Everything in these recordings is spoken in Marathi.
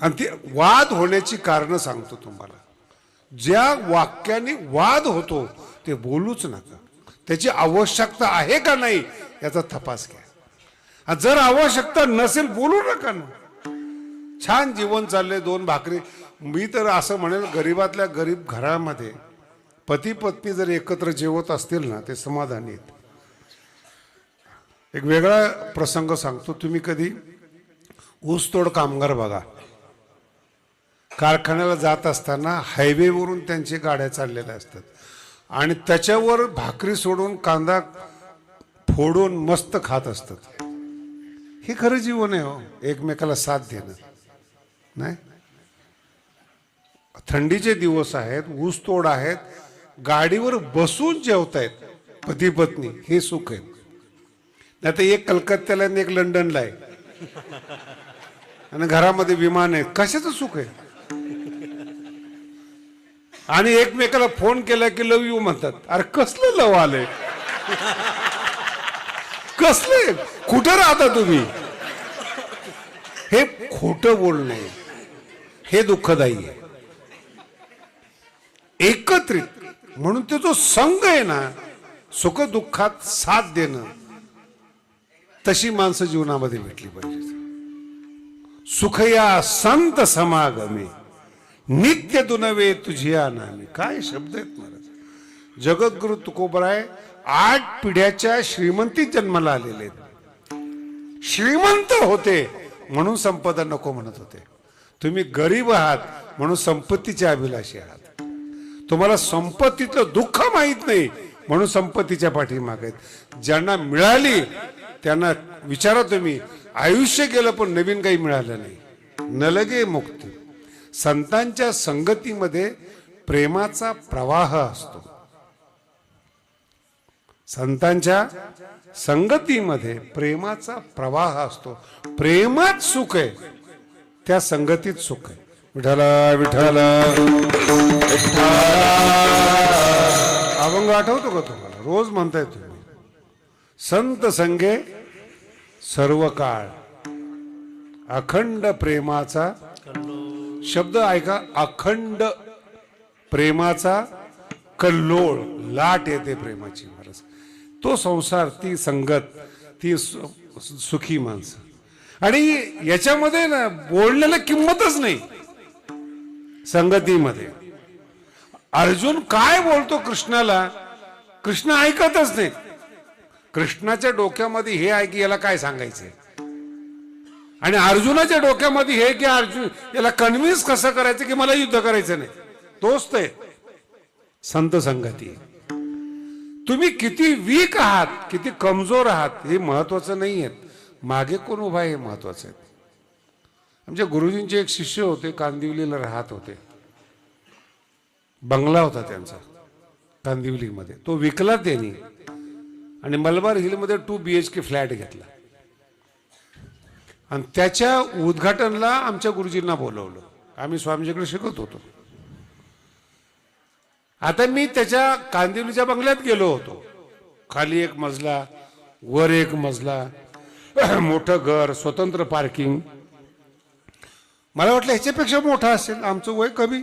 आणि ते वाद होण्याची कारणं सांगतो तुम्हाला. ज्या वाक्याने वाद होतो ते बोलूच नका. त्याची आवश्यकता आहे का नाही याचा तपास घ्या. जर आवश्यकता नसेल बोलू नका ना. छान जीवन चालले दोन भाकरी. मी तर असं म्हणेल गरीबातल्या गरीब घरामध्ये पती पत्नी जर एकत्र जेवत असतील ना ते समाधानी आहेत. एक वेगळा प्रसंग सांगतो तुम्ही कधी. ऊसतोड कामगार बघा. कारखान्याला जात असताना हायवेवरून त्यांची गाड्या चाललेल्या असतात. आणि त्याच्यावर भाकरी सोडून कांदा फोडून मस्त खात असतात. हे खरं जीवन आहे हो. एकमेकाला साथ देणं. नाही? थंडीचे दिवस आहेत ऊसतोड आहेत गाडीवर बसून जेवतायत पती पत्नी हे सुख आहे. नाही तर एक कलकत्त्याला आणि एक लंडनला आहे. आणि घरामध्ये विमान आहे. कशाचं सुख आहे? आणि एकमेकाला फोन केला की लव यू म्हणतात. अरे कसलं लव आलंय? कसले? कुठं राहता तुम्ही? हे खोट बोलणे हे दुःखदायी आहे. एकत्रित म्हणून ते जो संघ आहे ना सुख दुःखात साथ देणं तशी माणसं जीवनामध्ये भेटली पाहिजे सुख या संत समागमे. नित्य दुनवे तुझिया नामे काय शब्द आहेत महाराज? जगद्गुरु तुकोबराय आठ पिढ्याच्या श्रीमंतीत जन्माला आलेले आहेत. श्रीमंत होते म्हणून संपदा नको म्हणत होते. तुम्ही गरीब आहात म्हणून संपत्तीचे अभिलाषी आहात. तुम्हाला संपत्तीतलं दुःख माहीत नाही म्हणून संपत्तीच्या पाठीमाग आहेत. ज्यांना मिळाली त्यांना विचारा तुम्ही आयुष्य गेलं पण नवीन काही मिळालं नाही. नलगे मुक्ती. संतांच्या संगतीमध्ये प्रेमाचा प्रवाह असतो. संतांच्या संगतीमध्ये प्रेमाचा प्रवाह असतो. प्रेमात सुख आहे. त्या संगतीत सुख आहे. विठाला विठाला अभंग आठवतो का तुम्हाला? रोज म्हणताय तुम्ही. संत संगे सर्व काळ अखंड प्रेमाचा शब्द ऐका. अखंड प्रेमाचा कल्लोळ लाट येते प्रेमाची महाराज तो संसार ती संगत ती सु- सुखी माणसं. आणि याच्यामध्ये ना बोलण्याला किंमतच नाही. संगतीमध्ये. अर्जुन काय बोलतो कृष्णाला? कृष्ण ऐकतच नाही. कृष्णाच्या डोक्यामध्ये हे आहे की याला काय सांगायचंय? आणि अर्जुनाच्या डोक्यामध्ये हे की अर्जुन याला कन्व्हिन्स कसं करायचं की मला युद्ध करायचं नाही? तोच ते. संत संगती. तुम्ही किती वीक आहात किती कमजोर आहात हे महत्वाचं नाही आहे मागे कोण उभा आहे हे महत्वाचं आहे. आमच्या गुरुजींचे एक शिष्य होते कांदिवलीला राहत होते. बंगला होता त्यांचा कांदिवलीमध्ये. तो विकला त्यांनी. आणि Malabar हिलमध्ये two B H K flat घेतला. आणि त्याच्या उद्घाटनला आमच्या गुरुजींना बोलवलं. आम्ही स्वामीजीकडे शिकत होतो. आता मी त्याच्या कांदिवलीच्या बंगल्यात गेलो होतो. खाली एक मजला वर एक मजला मोठं घर स्वतंत्र पार्किंग. मला वाटलं ह्याच्यापेक्षा मोठा असेल आमचं वय कमी.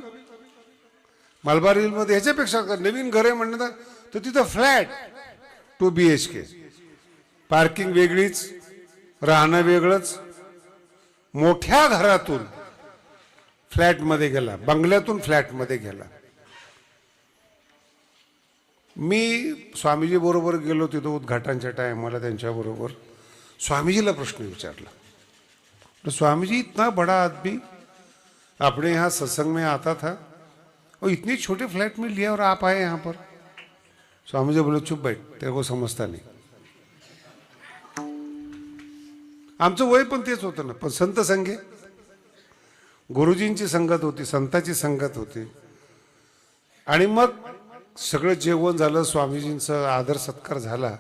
मलबार हिलमध्ये ह्याच्यापेक्षा नवीन घर आहे म्हणणं तर तिथं flat two B H K parking वेगळीच राहणं वेगळंच. मोठ्या घरातून फ्लॅटमध्ये गेला बंगल्यातून फ्लॅटमध्ये गेला. मी स्वामीजी बरोबर गेलो तिथं उद्घाटनच्या टायमाला त्यांच्याबरोबर स्वामीजीला प्रश्न विचारला. तो स्वामीजी इतना बड़ा आदमी अपने यहाँ सत्संग में आता था और इतनी छोटे फ्लैट में लिया और आप आए यहाँ पर? स्वामी जी बोले चुप बैठ तेरे को समजता नाही. आमचं वय पण तेच होतं ना. पण संत संघे गुरुजींची संगत होती संताची संगत होती. आणि मग सगळं जेवण झालं स्वामीजींचं आदर सत्कार झाला.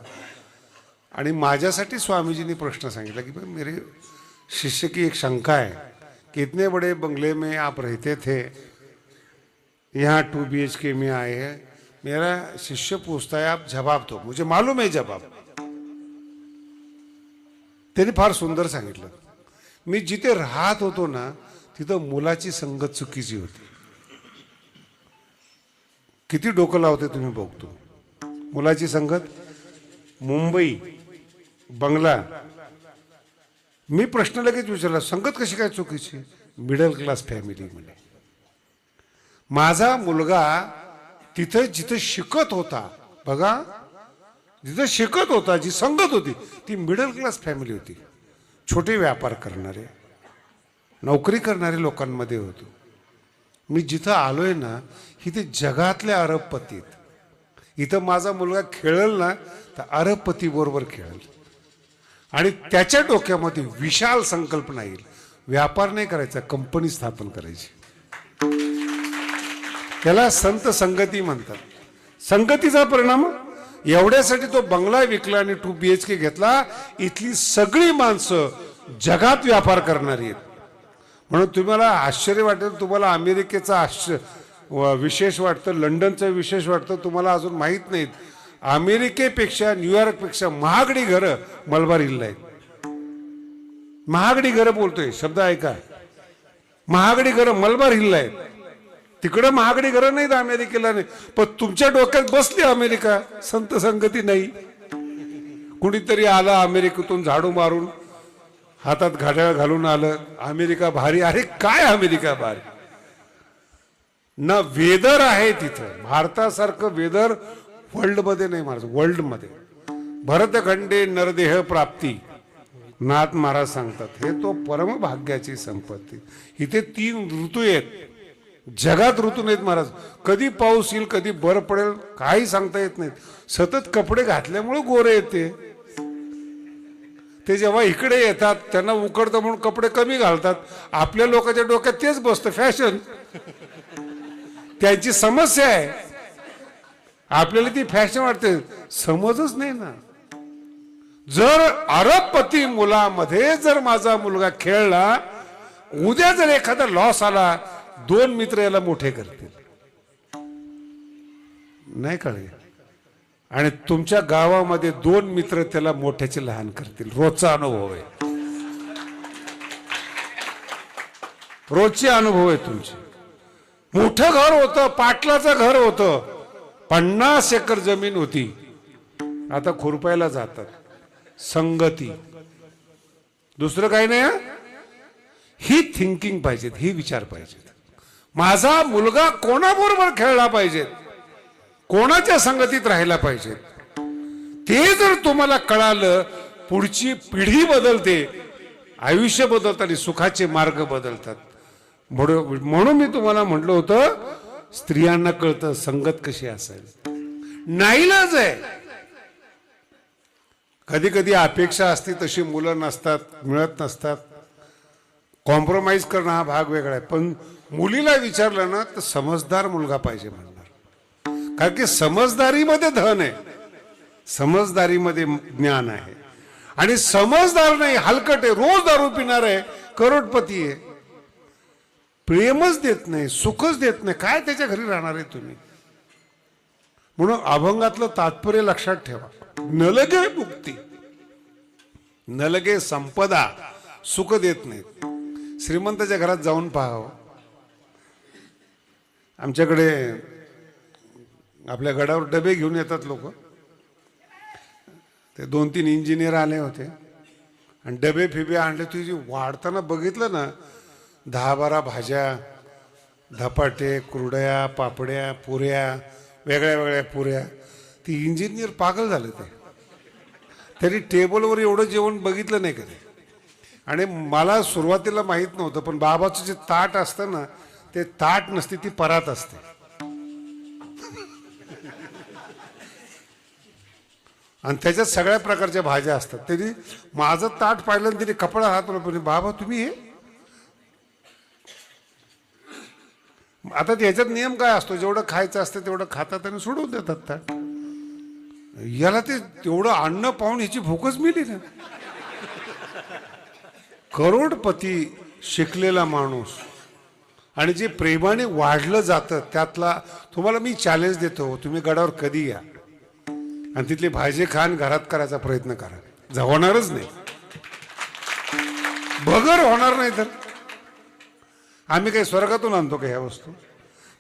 आणि माझ्यासाठी स्वामीजींनी प्रश्न सांगितला की भाई मेरे शिष्य की एक शंका है कि इतने बड़े बंगले में आप रहते थे? यहाँ टू बी एच के में आए हैं। मेरा शिष्य पूछता है आप जवाब दो। मुझे मालूम है जवाब। त्यांनी फार सुंदर सांगितलं. मी जिथे राहत होतो ना तिथं मुलाची संगत चुकीची होती. किती डोकं लावते तुम्ही बघतो. मुलाची संगत मुंबई बंगला. मी प्रश्न लगेच विचारला संगत कशी काय चुकीची? मिडल क्लास फॅमिली म्हणे. माझा मुलगा तिथं जिथं शिकत होता बघा जिथं शिकत होता जी संगत होती ती मिडल क्लास फॅमिली होती. छोटे व्यापार करणारे नोकरी करणारे लोकांमध्ये होतो. मी जिथं आलोय ना इथे जगातल्या अरबपतीत. इथं माझा मुलगा खेळल ना तर अरबपती बरोबर खेळल. आणि त्याच्या डोक्यामध्ये विशाल संकल्पना येईल. व्यापार नाही करायचा कंपनी स्थापन करायची. त्याला संत संगती म्हणतात. संगतीचा परिणाम? एवढ्यासाठी तो बंगला विकला आणि टू बी एच के घेतला इथली सगळी माणसं जगात व्यापार करणारी आहेत. म्हणून तुम्हाला आश्चर्य वाटेल तुम्हाला अमेरिकेचा आश्चर्य विशेष वाटतं लंडनचं विशेष वाटतं तुम्हाला अजून माहीत नाहीत. अमेरिकेपेक्षा न्यूयॉर्कपेक्षा महागडी घरं मलबार हिलला आहेत. महागडी घरं बोलतोय शब्द ऐका. महागडी घरं मलबार हिलला आहेत. तिकडं महागडी घरं नाहीत अमेरिकेला नाही. पण तुमच्या डोक्यात बसली अमेरिका. संत संगती नाही. कुणीतरी आला अमेरिकेतून झाडू मारून हातात घड्याळ घालून आलं अमेरिका भारी. अरे काय अमेरिका भारी? ना वेदर आहे तिथं. भारतासारखं वेदर वर्ल्डमध्ये नाही महाराज वर्ल्डमध्ये भरतखंडे नरदेह प्राप्ती. नाथ महाराज सांगतात हे तो परमभाग्याची संपत्ती. इथे तीन ऋतू आहेत. जगात ऋतू नाहीत महाराज. कधी पाऊस येईल कधी बरं पडेल काही सांगता येत नाहीत. सतत कपडे घातल्यामुळे गोरे येते. ते जेव्हा इकडे येतात त्यांना उकडतं म्हणून कपडे कमी घालतात. आपल्या लोकांच्या डोक्यात तेच बसतं फॅशन. त्यांची समस्या आहे. आपल्याला ती फॅशन वाटते. समजच नाही ना. जर अरबपती मुलामध्ये जर माझा मुलगा खेळला उद्या जर एखादा लॉस आला दोन मित्र याला मोठे करतील. नाही कळले आणि तुमच्या गावामध्ये दोन मित्र त्याला मोठ्याचे लहान करतील. रोजचा अनुभव आहे. रोजचे अनुभव आहे तुमचे. मोठं घर होतं पाटलाचं घर होतं. पन्नास एकर जमीन होती. आता खुरपायला जातात. संगती. दुसरं काही नाही ही? थिंकिंग पाहिजेत ही विचार पाहिजेत. माझा मुलगा कोणाबरोबर खेळला पाहिजेत कोणाच्या संगतीत राहायला पाहिजेत ते जर तुम्हाला कळालं पुढची पिढी बदलते आयुष्य बदलतात आणि सुखाचे मार्ग बदलतात. म्हणून म्हणून मी तुम्हाला म्हटलं होतं स्त्रियांना कळतं संगत कशी असेल. नाईलाज आहे. कधी कधी अपेक्षा असते तशी मुलं नसतात मिळत नसतात. कॉम्प्रोमाइज करणं हा भाग वेगळा आहे. पण मुलीला विचारलं ना तर समजदार मुलगा पाहिजे म्हणणार. कारण की समजदारीमध्ये धन आहे. समजदारीमध्ये ज्ञान आहे. आणि समजदार नाही हलकट आहे रोज दारू पिणार आहे करोडपती आहे. प्रेमच देत नाही सुखच देत नाही. काय त्याच्या घरी राहणार आहे तुम्ही? म्हणून अभंगातलं तात्पर्य लक्षात ठेवा. नलगे मुक्ती. नलगे संपदा. सुख देत नाहीत. श्रीमंताच्या घरात जाऊन पाहावं. आमच्याकडे आपल्या गडावर डबे घेऊन येतात लोक. ते दोन तीन इंजिनियर आले होते. आणि डबे फिबे आणले. तुझी वाढताना बघितलं ना दहा बारा भाज्या धपाटे कुरड्या पापड्या पुऱ्या वेगळ्या वेगळ्या पुऱ्या. ती इंजिनियर पागल झाले ते. तरी टेबलवर एवढं जेवण बघितलं नाही कधी. आणि मला सुरुवातीला माहीत नव्हतं पण बाबाचं जे ताट असतं ना ते ताट नसते ती परात असते. आणि त्याच्यात सगळ्या प्रकारच्या भाज्या असतात. तरी माझं ताट पाहिलं आणि तिने कपडा हात बाबा तुम्ही हे? आता त्याच्यात नियम काय असतो? जेवढं खायचं असतं तेवढं खातात आणि सोडून देतात ताट. याला ते तेवढं अन्न पाहून ह्याची भूकच मिली ना. करोडपती शिकलेला माणूस आणि जे प्रेमाने वाढलं जातं त्यातला तुम्हाला मी चॅलेंज देतो. तुम्ही गडावर कधी या? आणि तिथली भाजी खान घरात करायचा प्रयत्न करा. होणारच नाही. भगर होणार नाही तर. आम्ही काही स्वर्गातून आणतो का ह्या वस्तू?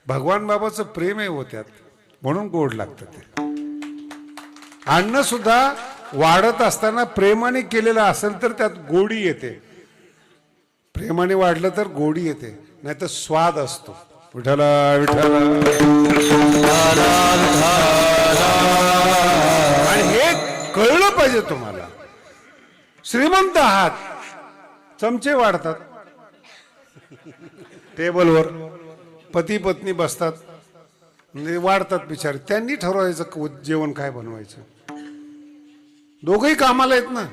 भगवान बाबाचं प्रेम आहे हो त्यात. म्हणून गोड लागतं ते. अन्न सुद्धा वाढत असताना प्रेमाने केलेलं असेल तर त्यात गोडी येते. प्रेमाने वाढलं तर गोडी येते. नाही तर स्वाद असतो. विठाला विठाला आणि हे कळलं पाहिजे तुम्हाला. श्रीमंत आहात. चमचे वाढतात. टेबलवर पती पत्नी बसतात. म्हणजे वाढतात बिचारे. त्यांनी ठरवायचं जेवण काय बनवायचं. दोघही कामाला येत ना.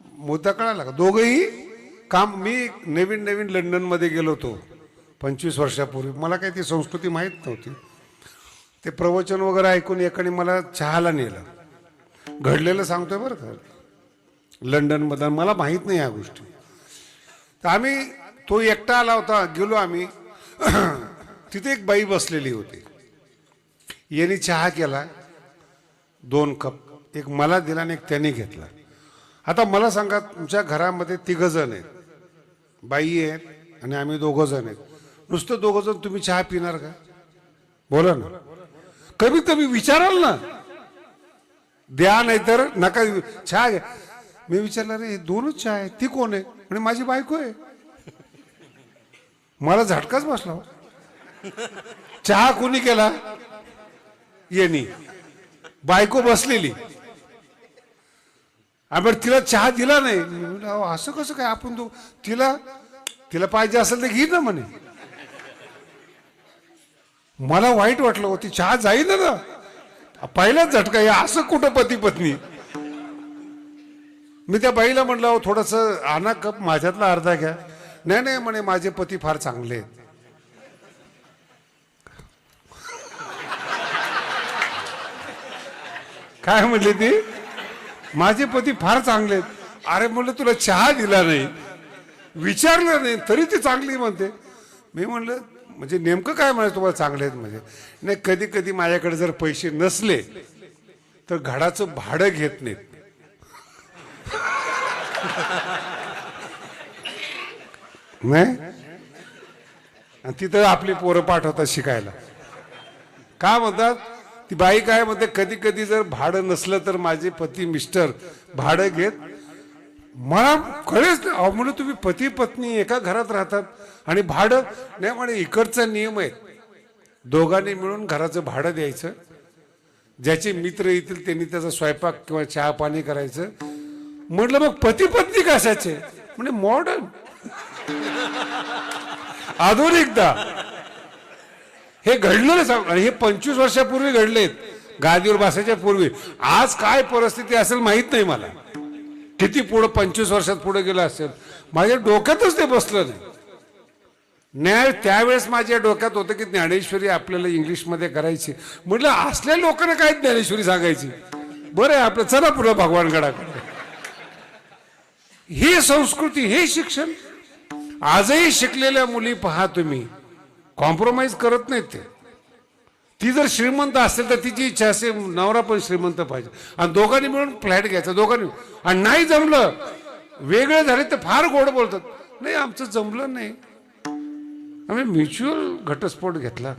मुद्दा कळाला का दोघही काम मी नवीन नवीन लंडनमध्ये गेलो होतो. पंचवीस वर्षापूर्वी. मला काही ती संस्कृती माहीत नव्हती. ते प्रवचन वगैरे ऐकून एकाने मला चहाला नेलं. घडलेलं सांगतोय बरं का. लंडनमध्ये मला माहीत नाही या गोष्टी. तर आम्ही तो एकटा आला होता गेलो आम्ही. तिथे एक बाई बसलेली होती. यांनी चहा केला दोन कप एक मला दिला आणि एक त्याने घेतला. आता मला सांगा तुमच्या घरामध्ये तिघ जण आहेत. बाई आहेत आणि आम्ही दोघं जण आहेत. नुसतं दोघंजण तुम्ही चहा पिणार का? बोला ना. कमीत कमी विचाराल ना. द्या नाही तर नका. चहा घ्या. मी विचारलं रे हे दोनच चहा आहे ती कोण आहे? म्हणजे माझी बायको आहे. मला झटकाच बसला हो. चहा कोणी केला? येणी बायको बसलेली. आपण तिला चहा दिला नाही. म्हणलं, अहो, असं कसं काय आपण तो तिला तिला पाहिजे असेल तर घे ना म्हणे. मला वाईट वाटलं होती चहा जाईल ना. पहिलाच झटका या असं कुठं पती पत्नी? मी त्या बाईला म्हटलं अहो थोडस आणा कप माझ्यातला अर्धा घ्या. नाही नाही म्हणे माझे पती फार चांगले आहेत. काय म्हणली ती? माझे पती फार चांगले आहेत. अरे म्हणलं तुला चहा दिला नाही. विचारलं नाही तरी ती चांगली म्हणते. मी म्हणलं म्हणजे नेमकं काय म्हणायचं तुम्हाला चांगले आहेत म्हणजे? नाही कधी कधी माझ्याकडे जर पैसे नसले तर घडाचं भाडं घेत नाहीत. नाही? आणि तिथं आपली पोरं पाठवतात शिकायला. का म्हणतात? ती बाई काय म्हणते कधी कधी जर भाडं नसलं तर माझे पती मिस्टर भाडं घेत. मला खरेच नाही अहो म्हणून तुम्ही पती पत्नी एका घरात राहतात आणि भाडं नाही म्हणे इकडचा नियम आहे. दोघांनी मिळून घराचं भाडं द्यायचं. ज्याचे मित्र येतील त्यांनी त्याचा स्वयंपाक किंवा चहा पाणी करायचं. म्हटलं मग पती पत्नी कशाचे? म्हणजे मॉडर्न आधुनिकता हे घडलं सांग हे पंचवीस वर्षापूर्वी घडलेत. गादीवर बसायच्या पूर्वी. आज काय परिस्थिती असेल माहीत नाही मला. किती पुढं पंचवीस वर्षात पुढे गेलं असेल. माझ्या डोक्यातच ते बसलं नाही. न्याय त्यावेळेस माझ्या डोक्यात होतं की ज्ञानेश्वरी आपल्याला इंग्लिशमध्ये करायची. म्हटलं असल्या लोकांना काय ज्ञानेश्वरी सांगायची? बरं आहे आपलं. चला पुढं भगवानगडाकडे ही संस्कृती हे शिक्षण. आजही शिकलेल्या मुली पहा तुम्ही. कॉम्प्रोमाइज करत नाहीत ते. ती जर श्रीमंत असेल तर तिची इच्छा असेल नवरा पण श्रीमंत पाहिजे. आणि दोघांनी मिळून फ्लॅट घ्यायचा दोघांनी. आणि नाही जमलं वेगळे झाले तर फार गोड बोलतात. नाही आमचं जमलं नाही. आम्ही म्युच्युअल घटस्फोट घेतला.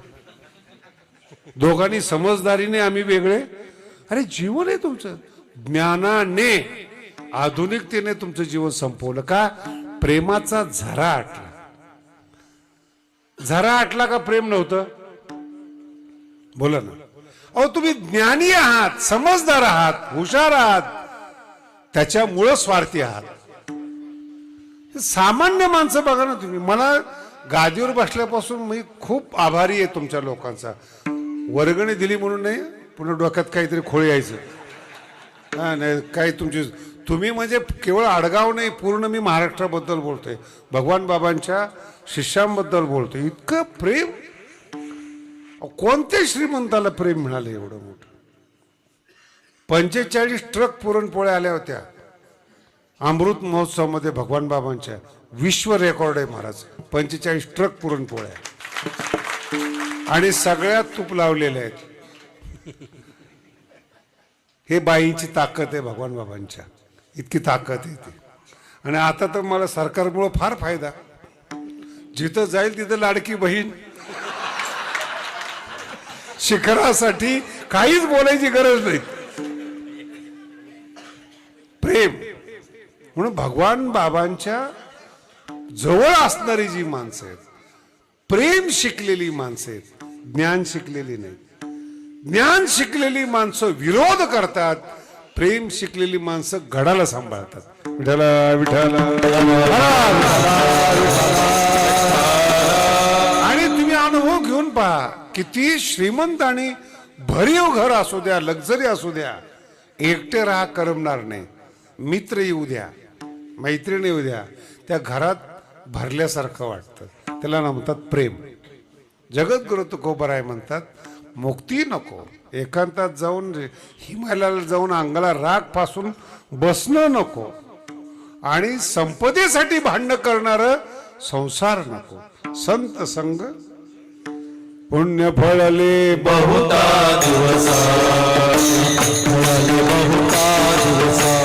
दोघांनी समजदारीने आम्ही वेगळे. अरे जीवन आहे तुमचं. ज्ञानाने आधुनिकतेने तुमचं जीवन संपवलं का? प्रेमाचा झरा आटला झरा आटला का प्रेम नव्हतं? बोला ना. अहो तुम्ही ज्ञानी आहात समजदार आहात हुशार आहात त्याच्यामुळं स्वार्थी आहात. सामान्य माणसं बघा ना तुम्ही. मला गादीवर बसल्यापासून मी खूप आभारी आहे तुमच्या लोकांचा. वर्गणी दिली म्हणून नाही पुन्हा डोक्यात काहीतरी खोळ यायचं. हा नाही काही तुमची तुम्ही म्हणजे केवळ आडगाव नाही पूर्ण मी महाराष्ट्राबद्दल बोलतोय. भगवान बाबांच्या शिष्यांबद्दल बोलतोय. इतकं प्रेम. कोणत्या श्रीमंताला प्रेम मिळालं एवढं मोठं? पंचेचाळीस ट्रक पुरणपोळ्या आल्या होत्या. अमृत महोत्सवामध्ये भगवान बाबांच्या विश्व रेकॉर्ड आहे महाराज. पंचेचाळीस ट्रक पुरणपोळ्या. आणि सगळ्यात तूप लावलेले आहेत. हे बाईंची ताकद आहे भगवान बाबांच्या. इतकी ताकद येते. आणि आता तर मला सरकारमुळं फार फायदा. जिथं जाईल तिथं लाडकी बहीण. शिखरासाठी काहीच बोलायची गरज नाही. प्रेम. म्हणून भगवान बाबांच्या जवळ असणारी जी माणसं आहेत प्रेम शिकलेली माणसं आहेत ज्ञान शिकलेली नाही ज्ञान शिकलेली माणसं विरोध करतात प्रेम शिकलेली माणसं घडाला सांभाळतात. विठाला विठाला आणि तुम्ही अनुभव घेऊन पहा किती श्रीमंत आणि भरीव घर असू द्या लक्झरी असू द्या एकटे राहा करमणार नाही. मित्र येऊ द्या मैत्रिणी येऊ द्या त्या घरात भरल्यासारखं वाटतं. त्याला ना म्हणतात प्रेम. जगद्गुरु तुकोबराय म्हणतात मुक्ती नको. एकांतात जाऊन हिमालयाला जाऊन अंगाला रागपासून बसणं नको. आणि संपदेसाठी भांडण करणार संसार नको. संत संग पुण्य फळले बहुता दिवसा. फळले बहुता दिवसा.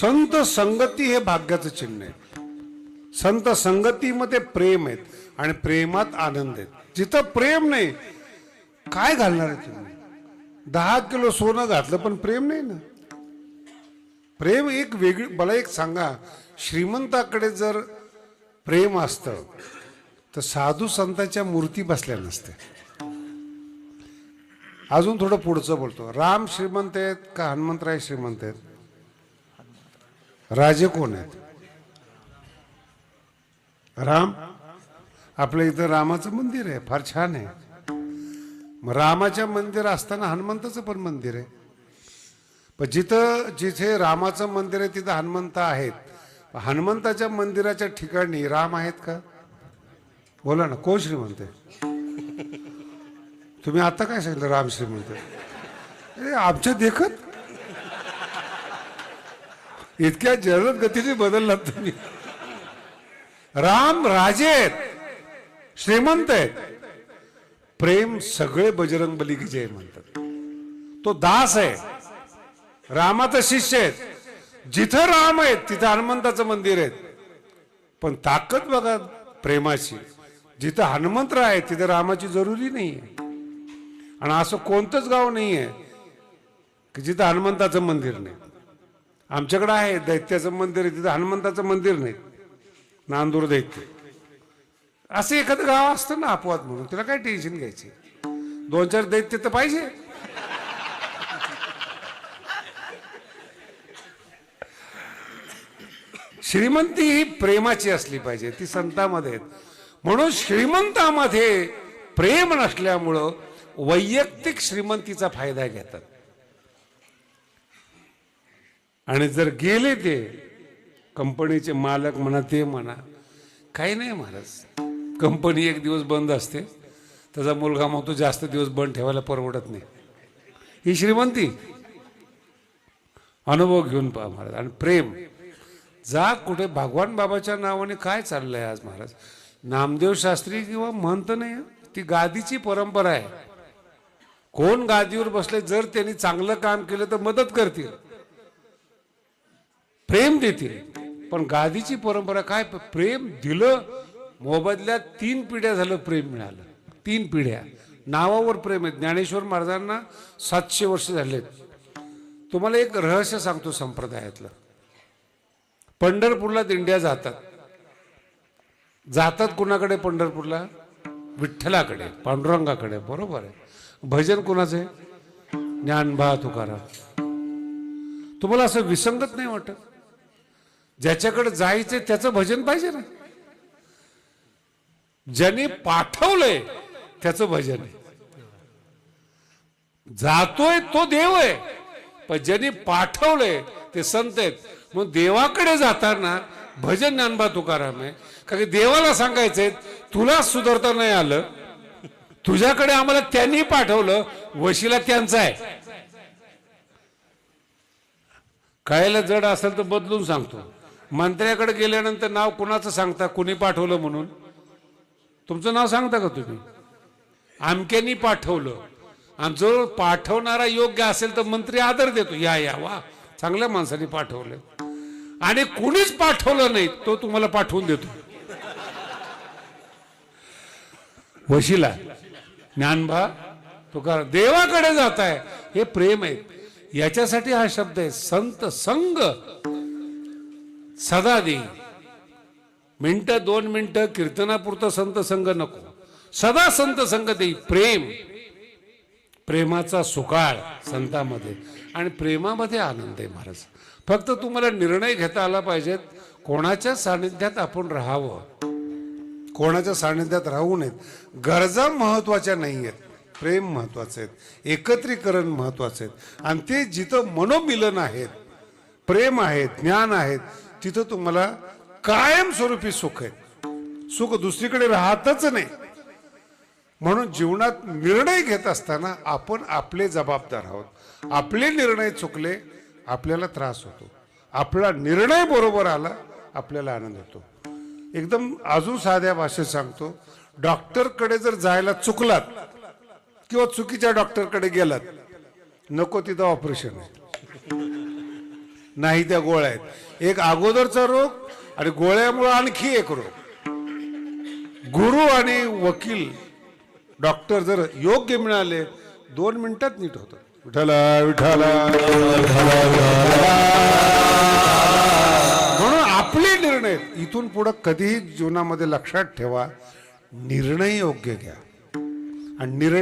संत संगती हे भाग्याचं चिन्ह आहे. संत संगतीमध्ये प्रेम आहेत आणि प्रेमात आनंद आहेत. जिथं प्रेम नाही काय घालणार आहे तुम्ही? दहा किलो सोनं घातलं पण प्रेम नाही ना? प्रेम एक वेगळी मला एक सांगा श्रीमंताकडे जर प्रेम असतं तर साधू संतांच्या मूर्ती बसल्या नसत्या. अजून थोडं पुढचं बोलतो. राम श्रीमंत आहेत का हनुमंतराय श्रीमंत आहेत? राजे कोण आहेत? राम? आपल्या इथं रामाचं मंदिर आहे फार छान आहे. मग रामाच्या मंदिर असताना हनुमंताचं पण मंदिर आहे. पण जिथं जिथे रामाचं मंदिर आहे तिथं हनुमंत आहेत. हनुमंताच्या मंदिराच्या ठिकाणी राम आहेत का? बोला ना कोण श्रीमंत आहे? तुम्ही आता काय सांगितलं राम श्रीमंत अरे आमच्या देखत इतक्या जलद गतीने बदललात तुम्ही. राम राजे आहेत. श्रीमंत आहेत. प्रेम सगळे बजरंग बली की जय म्हणतात. तो दास आहे. रामाचा शिष्य आहेत. जिथं राम आहेत तिथं हनुमंताचं मंदिर आहे पण ताकद बघा प्रेमाची. जिथं हनुमंतराय आहे तिथं रामाची जरुरी नाही आहे आणि असं कोणतंच गाव नाही आहे की जिथं हनुमंताचं मंदिर नाही. आमच्याकडं आहे दैत्याचं मंदिर आहे तिथं हनुमंताचं मंदिर नाही. नांदूर दैत्य. असं एखादं गाव असतं ना अपवाद म्हणून तिला काय टेन्शन घ्यायचे दोन चार दैत्य तर पाहिजे. श्रीमंती ही प्रेमाची असली पाहिजे ती संतामध्ये आहेत. म्हणून श्रीमंतामध्ये प्रेम नसल्यामुळं वैयक्तिक श्रीमंतीचा फायदा घेतात. आणि जर गेले ते कंपनीचे मालक म्हणा ते म्हणा काही नाही महाराज. कंपनी एक दिवस बंद असते त्याचा मुलगा मग तो जास्त दिवस बंद ठेवायला परवडत नाही. ही श्रीमंती. अनुभव घेऊन पहा महाराज. आणि प्रेम. जा कुठे भगवान बाबाच्या नावाने काय चाललंय आज महाराज? नामदेव शास्त्री किंवा म्हणत नाही ती गादीची परंपरा आहे. कोण गादीवर बसले जर त्यांनी चांगलं काम केलं तर मदत करतील. प्रेम देतील. पण गादीची परंपरा काय? प्रेम दिलं मोबदल्यात तीन पिढ्या झालं प्रेम मिळालं. तीन पिढ्या. नावावर प्रेम आहे. ज्ञानेश्वर महाराजांना सातशे वर्ष झालेत. तुम्हाला एक रहस्य सांगतो संप्रदायातलं. पंढरपूरला दिंड्या जातात. जातात कुणाकडे पंढरपूरला? विठ्ठलाकडे पांडुरंगाकडे. बरोबर आहे. भजन कुणाचे आहे? ज्ञानबा तुकाराम तुम्हाला असं विसंगत नाही वाटत? ज्याच्याकडे जायचंय त्याचं भजन पाहिजे ना. ज्याने पाठवलंय त्याचं भजन आहे. जातोय तो देव आहे पण ज्यांनी पाठवलंय ते संत आहेत. मग देवाकडे जाताना भजन ज्ञानबा तुकाराम आहे. कारण की देवाला सांगायचंय तुला सुधारता नाही आलं. तुझ्याकडे आम्हाला त्यांनी पाठवलं वशिला त्यांचा आहे. कळायला जड असेल तर बदलून सांगतो. मंत्र्याकडे गेल्यानंतर नाव कुणाचं सांगता? कुणी पाठवलं म्हणून? तुमचं नाव सांगता का तुम्ही? आमक्यांनी पाठवलं. आणि जो पाठवणारा योग्य असेल तर मंत्री आदर देतो. या या वा. चांगल्या माणसाने पाठवलं. आणि कुणीच पाठवलं नाही तो तुम्हाला पाठवून देतो. वशिला ज्ञानभा तुकार देवाकडे जात आहे हे प्रेम आहे. याच्यासाठी हा शब्द आहे संत संग सदा दे. मिनटं दोन मिनटं कीर्तनापुरतं संत संग नको. सदा संत संग देई प्रेम. प्रेमाचा सुकाळ संतामध्ये. आणि प्रेमामध्ये आनंद आहे महाराज. फक्त तुम्हाला निर्णय घेता आला पाहिजेत. कोणाच्या सानिध्यात आपण राहावं? कोणाच्या सानिध्यात राहू नयेत? गरजा महत्त्वाच्या नाही आहेत प्रेम महत्त्वाचे आहेत एकत्रीकरण महत्त्वाचे आहेत आणि ते जिथं मनोमिलन आहेत प्रेम आहे ज्ञान आहेत तिथं तुम्हाला कायमस्वरूपी सुख आहे. सुख दुसरीकडे राहतच नाही. म्हणून जीवनात निर्णय घेत असताना आपण आपले जबाबदार आहोत. आपले निर्णय चुकले आपल्याला त्रास होतो. आपला निर्णय बरोबर आला आपल्याला आनंद होतो. एकदम अजून साध्या भाषेत सांगतो डॉक्टरकडे जर जायला चुकलात किंवा चुकीच्या डॉक्टरकडे गेलात नको तिथं ऑपरेशन आहे. नाही त्या गोळ्या आहेत. एक अगोदरचा रोग आणि गोळ्यामुळे आणखी एक रोग. गुरु आणि वकील डॉक्टर जर योग्य मिळाले दोन मिनिटात नीट होतात. विठाला विठाला म्हणून आपले निर्णय इथून पुढे कधीही जीवनामध्ये लक्षात ठेवा निर्णय योग्य घ्या. आणि निर्णय